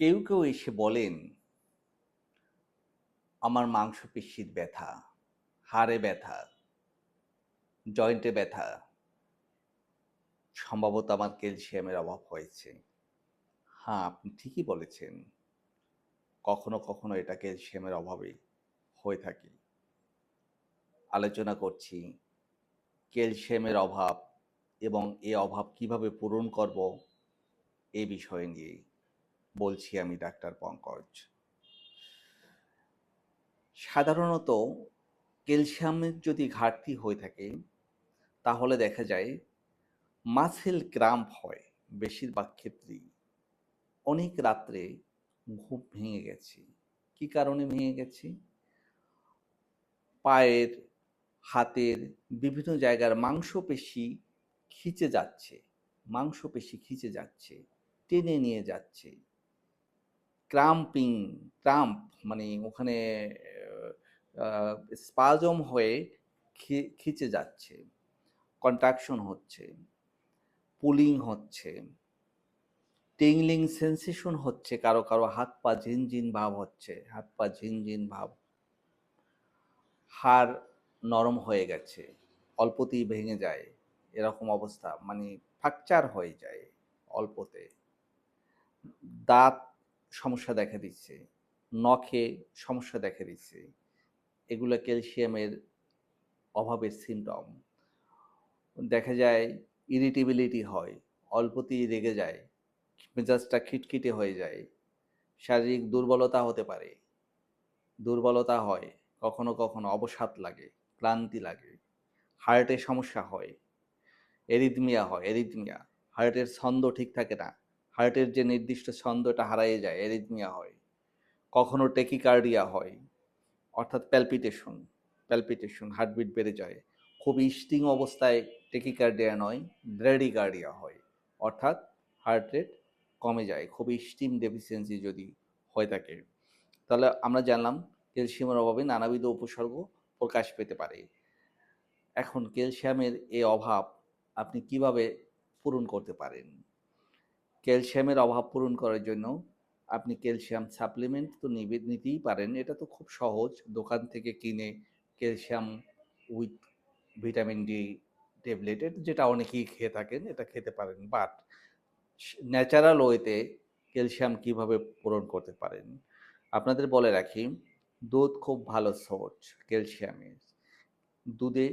কেউ কেউ এসে বলেন, আমার মাংসপেশির ব্যথা, হাড়ে ব্যথা জয়েন্টে ব্যথা, সম্ভবত আমার ক্যালসিয়ামের অভাব হয়েছে। হ্যাঁ আপনি ঠিকই বলেছেন। কখনো কখনো এটা ক্যালসিয়ামের অভাবে হয়ে থাকে। আলোচনা করছি, ক্যালসিয়ামের অভাব এবং এই অভাব কীভাবে পূরণ করব এ বিষয় নিয়ে। বলছি আমি ডাক্তার পঙ্কজ। সাধারণত ক্যালসিয়ামের যদি ঘাটতি হয়ে থাকে, তাহলে দেখা যায় মাসেল ক্রাম্প হয় বেশিরভাগ ক্ষেত্রেই। অনেক রাত্রে ঘুম ভেঙে গেছে। কি কারণে ভেঙে গেছে? পায়ের, হাতের বিভিন্ন জায়গার মাংসপেশি খিচে যাচ্ছে, মাংসপেশি খিচে যাচ্ছে, টেনে নিয়ে যাচ্ছে। ক্রাম্পিং, ক্রাম্প মানে ওখানে স্পাজম হয়ে খিচে যাচ্ছে, কন্ট্রাকশন হচ্ছে, পুলিং হচ্ছে, টিংলিং সেন্সেশন হচ্ছে, কারও কারও হাত পা ঝিনঝিন ভাব হচ্ছে, হাত পা ঝিনঝিন ভাব। হাড় নরম হয়ে গেছে, অল্পতেই ভেঙে যায়, এরকম অবস্থা মানে ফ্র্যাকচার হয়ে যায় অল্পতে। দাঁত সমস্যা দেখা দিচ্ছে। নখে সমস্যা দেখা দিচ্ছে। এগুলো ক্যালসিয়ামের অভাবের সিমটম দেখা যায় ইরিটেবিলিটি হয়, অল্পতেই রেগে যায়, মেজাজটা খিটখিটে হয়ে যায়। শারীরিক দুর্বলতা হতে পারে। দুর্বলতা হয়, কখনো কখনো অবসাদ লাগে, ক্লান্তি লাগে হার্টের সমস্যা হয় এরিথমিয়া হয় এরিথমিয়া হার্টের ছন্দ ঠিক থাকে না। হার্টের যে নির্দিষ্ট ছন্দটা হারিয়ে যায়, এরিথমিয়া হয়, কখনো টেকিকার্ডিয়া হয়, অর্থাৎ প্যালপিটেশন প্যালপিটেশন, হার্টবিট বেড়ে যায়। খুব স্টিং অবস্থায় টেকিকার্ডিয়া নয়, ব্রেডিকার্ডিয়া হয়, অর্থাৎ হার্ট রেট কমে যায়। খুব স্টিম ডেফিসিয়েন্সি যদি হয়ে থাকে, তাহলে আমরা জানলাম ক্যালসিয়ামের অভাবে নানাবিধ উপসর্গ প্রকাশ পেতে পারে। এখন ক্যালসিয়ামের এই অভাব আপনি কীভাবে পূরণ করতে পারেন? ক্যালসিয়ামের অভাব পূরণ করার জন্য আপনি ক্যালসিয়াম সাপ্লিমেন্ট তো নিবে, নিতেই পারেন। এটা তো খুব সহজ। দোকান থেকে কিনে calcium with vitamin D tablet যেটা অনেকেই খেয়ে থাকেন, এটা খেতে পারেন। বাট ন্যাচারাল ওয়েতে ক্যালসিয়াম কীভাবে পূরণ করতে পারেন? আপনাদের বলে রাখি, দুধ খুব ভালো সোর্স ক্যালসিয়ামের দুধে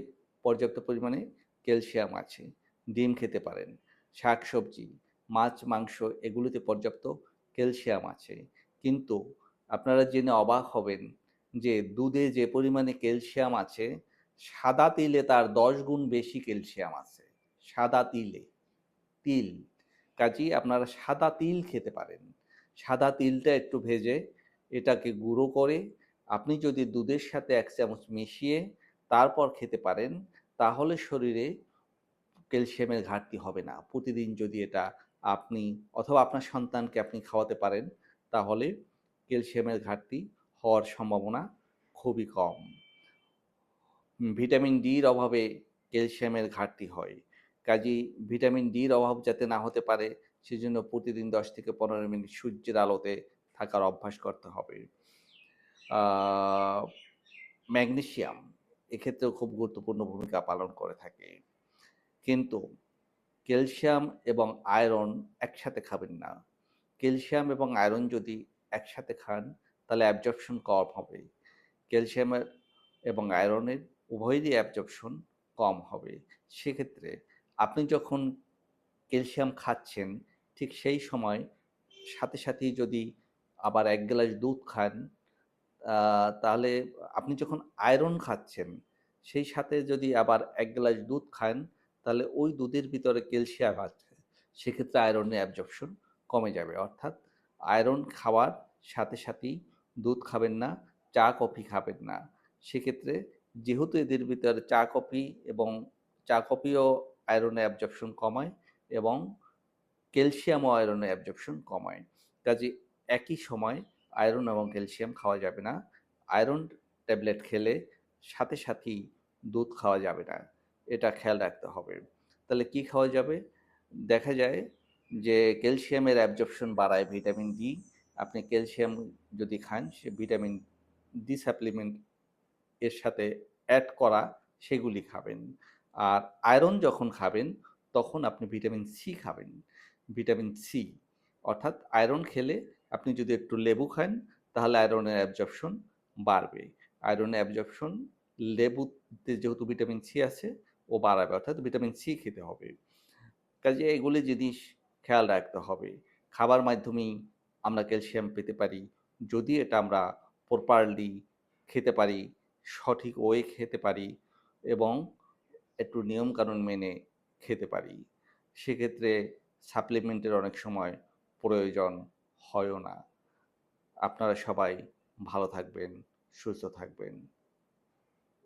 পর্যাপ্ত পরিমাণে ক্যালসিয়াম আছে। ডিম খেতে পারেন। শাকসবজি মাছ, মাংস এগুলোতে পর্যাপ্ত ক্যালসিয়াম আছে। কিন্তু আপনারা জেনে অবাক হবেন যে দুধে যে পরিমাণে ক্যালসিয়াম আছে, সাদা তিলে তার দশ গুণ বেশি ক্যালসিয়াম আছে। সাদা তিলে। তিল। কাজেই আপনারা সাদা তিল খেতে পারেন। সাদা তিলটা একটু ভেজে এটাকে গুঁড়ো করে আপনি যদি দুধের সাথে এক চামচ মিশিয়ে তারপর খেতে পারেন, তাহলে শরীরে ক্যালসিয়ামের ঘাটতি হবে না। প্রতিদিন যদি এটা আপনি অথবা আপনার সন্তানকে আপনি খাওয়াতে পারেন, তাহলে ক্যালসিয়ামের ঘাটতি হওয়ার সম্ভাবনা খুবই কম। ভিটামিন ডির অভাবে ক্যালসিয়ামের ঘাটতি হয়। কাজেই ভিটামিন ডির অভাব যাতে না হতে পারে, সেজন্য প্রতিদিন দশ থেকে পনেরো মিনিট সূর্যের আলোতে থাকার অভ্যাস করতে হবে। ম্যাগনেশিয়াম এক্ষেত্রেও খুব গুরুত্বপূর্ণ ভূমিকা পালন করে থাকে। কিন্তু ক্যালসিয়াম এবং আয়রন একসাথে খাবেন না। ক্যালসিয়াম এবং আয়রন যদি একসাথে খান, তাহলে অ্যাবজর্পশন কম হবে। ক্যালসিয়ামের এবং আয়রনের উভয়েরই অ্যাবজর্পশন কম হবে। সেক্ষেত্রে আপনি যখন ক্যালসিয়াম খাচ্ছেন, ঠিক সেই সময় সাথে সাথেই যদি আবার এক গ্লাস দুধ খান তাহলে আপনি যখন আয়রন খাচ্ছেন, সেই সাথে যদি আবার এক গ্লাস দুধ খান তাহলে ওই দুধের ভিতরে ক্যালসিয়াম আছে। সেক্ষেত্রে আয়রনের অ্যাবজর্পশন কমে যাবে। অর্থাৎ আয়রন খাওয়ার সাথে সাথেই দুধ খাবেন না, চা, কফি খাবেন না। সেক্ষেত্রে যেহেতু এদের ভিতরে চা, কফি এবং চা, কফিও আয়রনের অ্যাবজর্পশন কমায় এবং ক্যালসিয়ামও আয়রনের অ্যাবজর্পশন কমায়। কাজে একই সময় আয়রন এবং ক্যালসিয়াম খাওয়া যাবে না। আয়রন ট্যাবলেট খেলে সাথে সাথেই দুধ খাওয়া যাবে না। এটা খেয়াল রাখতে হবে। তাহলে কি খাওয়া যাবে? দেখা যায় যে ক্যালসিয়ামের অ্যাবজর্পশন বাড়ায় ভিটামিন ডি আপনি ক্যালসিয়াম যদি খান, সে ভিটামিন ডি সাপ্লিমেন্ট এর সাথে অ্যাড করা সেগুলি খাবেন। আর আয়রন যখন খাবেন, তখন আপনি ভিটামিন সি খাবেন। ভিটামিন সি অর্থাৎ আয়রন খেলে আপনি যদি একটু লেবু খান, তাহলে আয়রনের অ্যাবজর্পশন বাড়বে। আয়রনের অ্যাবজর্পশন লেবুতে যেহেতু ভিটামিন সি আছে ও বাড়াবে, অর্থাৎ ভিটামিন সি খেতে হবে। কাজে এগুলি জিনিস খেয়াল রাখতে হবে। খাবার মাধ্যমেই আমরা ক্যালসিয়াম পেতে পারি। যদি এটা আমরা প্রপারলি খেতে পারি, সঠিক ওয়ে খেতে পারি এবং একটু নিয়মকানুন মেনে খেতে পারি, সেক্ষেত্রে সাপ্লিমেন্টের অনেক সময় প্রয়োজন হয়ও না। আপনারা সবাই ভালো থাকবেন, সুস্থ থাকবেন।